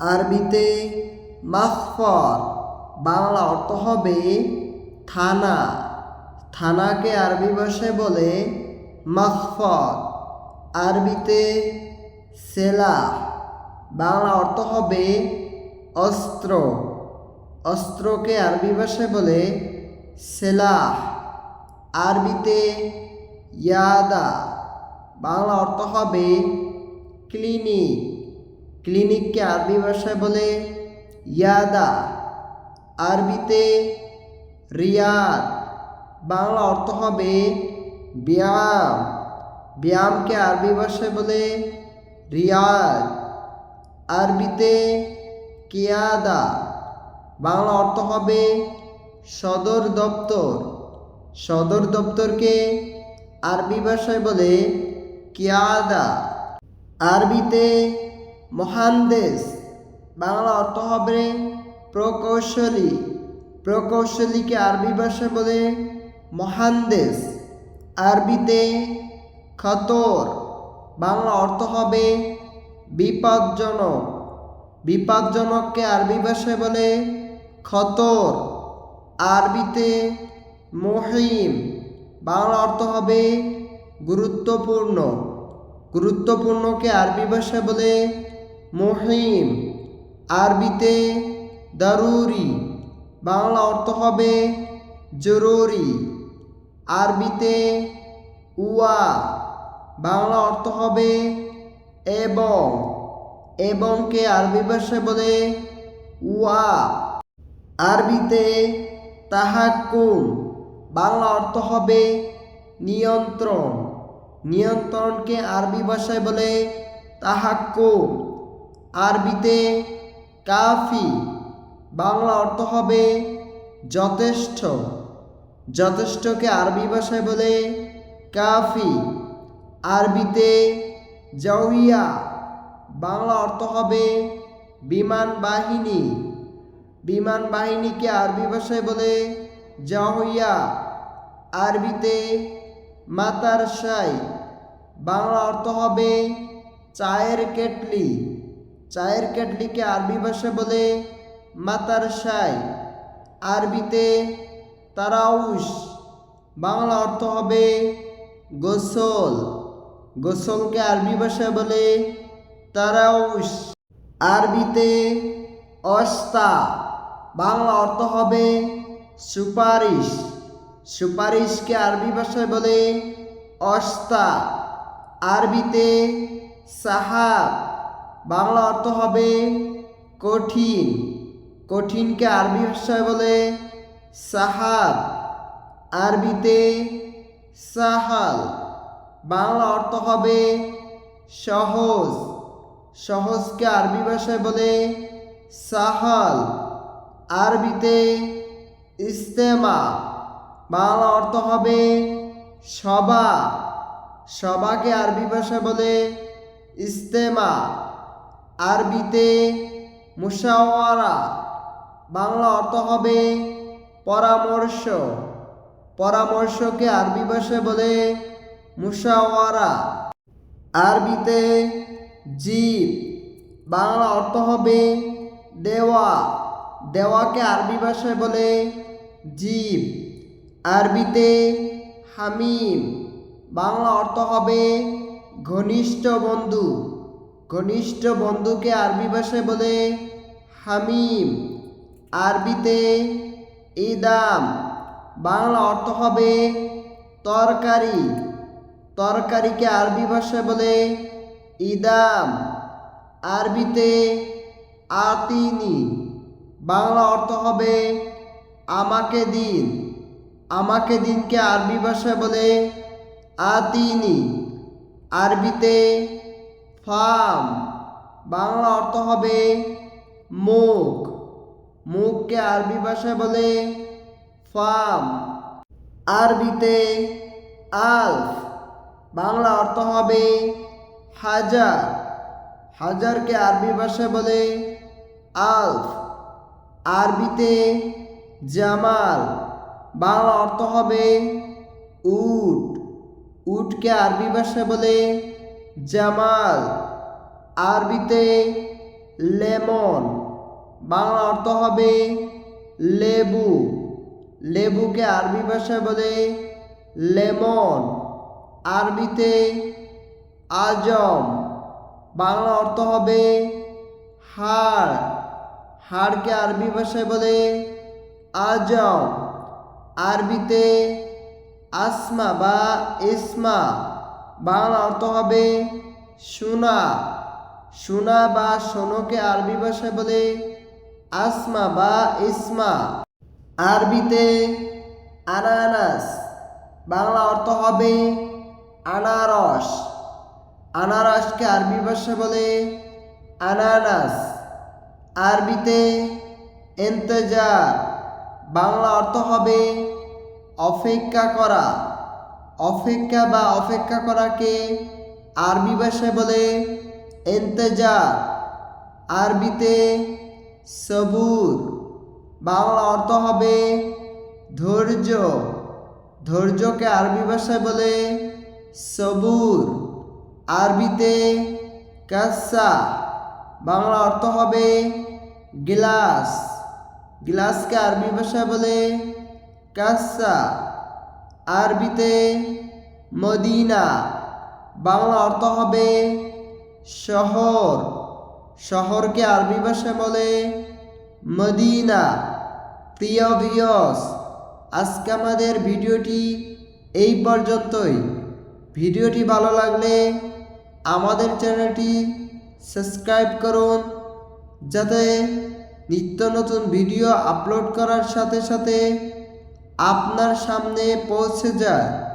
আরবিতে মাখফর বাংলা অর্থ হবে থানা। থানাকে আরবি ভাষায় বলে মাখফর আরবিতে সেলাহ, বাংলা অর্থ হবে অস্ত্র। অস্ত্রকে আরবি ভাষায় বলে সেলাহ। আরবিতে ইয়াদা, বাংলা অর্থ হবে ক্লিনিক। ক্লিনিককে আরবি ভাষায় বলে ইয়াদা, আরবিতে রিয়াদ, বাংলা অর্থ হবে ব্যায়াম। ব্যায়ামকে আরবি ভাষায় বলে রিয়াদ, আরবিতে কিয়াদা, বাংলা অর্থ হবে সদর দপ্তর। সদর দপ্তরকে আরবি ভাষায় বলে কিয়াদা। আরবিতে মহানদেশ বাংলা অর্থ হবে প্রকৌশলী। প্রকৌশলীকে আরবি ভাষায় বলে মহানদেশ আরবিতে খতর। বাংলা অর্থ হবে বিপজ্জনক। বিপজ্জনককে আরবি ভাষায় বলে খতর। আরবিতে মহিম। বাংলা অর্থ হবে গুরুত্বপূর্ণ। গুরুত্বপূর্ণকে আরবি ভাষায় বলে মহিম। আরবিতে দারুরি, বাংলা অর্থ হবে জরুরি। আরবিতে উয়া, বাংলা অর্থ হবে এবং। এবংকে আরবি ভাষায় বলে উয়া। আরবিতে তাহাক্কুম, বাংলা অর্থ হবে নিয়ন্ত্রণ। নিয়ন্ত্রণকে আরবি ভাষায় বলে তাহাক্কুম। আরবিতে কাফি, বাংলা অর্থ হবে যথেষ্ট। যথেষ্টকে আরবি ভাষায় বলে কাফি। আরবিতে জাউইয়া, বাংলা অর্থ হবে বিমান বাহিনী। বিমান বাহিনীকে আরবি ভাষায় বলে জাহুইয়া আরবিতে মাতার সাই বাংলা অর্থ হবে চায়ের কেটলি। চায়ের কেটলিকে আরবি ভাষা বলে মাতার সাই আরবিতে তারাউস বাংলা অর্থ হবে গোসল। গোসলকে আরবি ভাষায় বলে তারাউস আরবিতে অস্তা, বাংলা অর্থ হবে সুপারিশ। সুপারিশকে আরবি ভাষায় বলে অস্তা। আরবিতে সাহাব বাংলা অর্থ হবে কঠিন। কঠিনকে আরবি ভাষায় বলে সাহাব, আরবিতে সাহাল। বাংলা অর্থ হবে সহজ। সহজকে আরবি ভাষায় বলে সাহাল। আরবিতে ইস্তেমা। বাংলা অর্থ হবে সবা সবাকে আরবি ভাষায় বলে ইস্তেমা। আরবিতে মুশাওয়ারা, বাংলা অর্থ হবে পরামর্শ। পরামর্শকে আরবি ভাষায় বলে মুশাওয়ারা। আরবিতে জীব, বাংলা অর্থ হবে দেওয়া। দেওয়াকে আরবি ভাষায় বলে জীব। আরবিতে হামিম, বাংলা অর্থ হবে ঘনিষ্ঠ বন্ধু। ঘনিষ্ঠ বন্ধুকে আরবি ভাষায় বলে হামিম। আরবিতে ইদাম, বাংলা অর্থ হবে তরকারি। তরকারিকে আরবি ভাষায় বলে ইদাম। আরবিতে আতিনি, বাংলা অর্থ হবে আমাকে দিন। আমাকে দিনকে আরবি ভাষায় বলে আতিনি। আরবিতে ফার্ম। বাংলা অর্থ হবে মুখ। মুখকে আরবি ভাষায় বলে ফার্ম। আরবিতে আলফ। বাংলা অর্থ হবে হাজার। হাজারকে আরবি ভাষায় বলে আলফ। আরবিতে জামাল। বাংলা অর্থ হবে উট। উটকে আরবি ভাষায় বলে জামাল, আরবিতে লেমন, বাংলা অর্থ হবে লেবু। লেবুকে আরবি ভাষায় বলে লেমন, আরবিতে আজম, বাংলা অর্থ হবে হাড়। হাড়কে আরবি ভাষায় বলে আজম, আরবিতে আসমা বা ইসমা। বাংলা অর্থ হবে সোনা। সোনা বা সোনোকে আরবি ভাষায় বলে আসমা বা ইসমা। আরবিতে আনানাস। বাংলা অর্থ হবে আনারস। আনারসকে আরবি ভাষায় বলে আনানাস। আরবিতে এন্তেজার। বাংলা অর্থ হবে অপেক্ষা করা। অপেক্ষা বা অপেক্ষা করাকে আরবি ভাষায় বলে এন্তেজার। আরবিতে সবুর, বাংলা অর্থ হবে ধৈর্য। ধৈর্যকে আরবি ভাষায় বলে সবুর। আরবিতে কাসা, বাংলা অর্থ হবে গ্লাস। গ্লাসকে আরবি ভাষায় বলে কাসা। আরবিতে মদিনা, বাংলা অর্থ হবে শহর। শহরকে আরবি ভাষায় বলে মদিনা। প্রিয় ভিয়স আজকে আমাদের ভিডিওটি এই পর্যন্তই। ভিডিওটি ভালো লাগলে আমাদের চ্যানেলটি সাবস্ক্রাইব করুন, যাতে নিত্য নতুন ভিডিও আপলোড করার সাথে সাথে আপনার সামনে পৌঁছে যায়।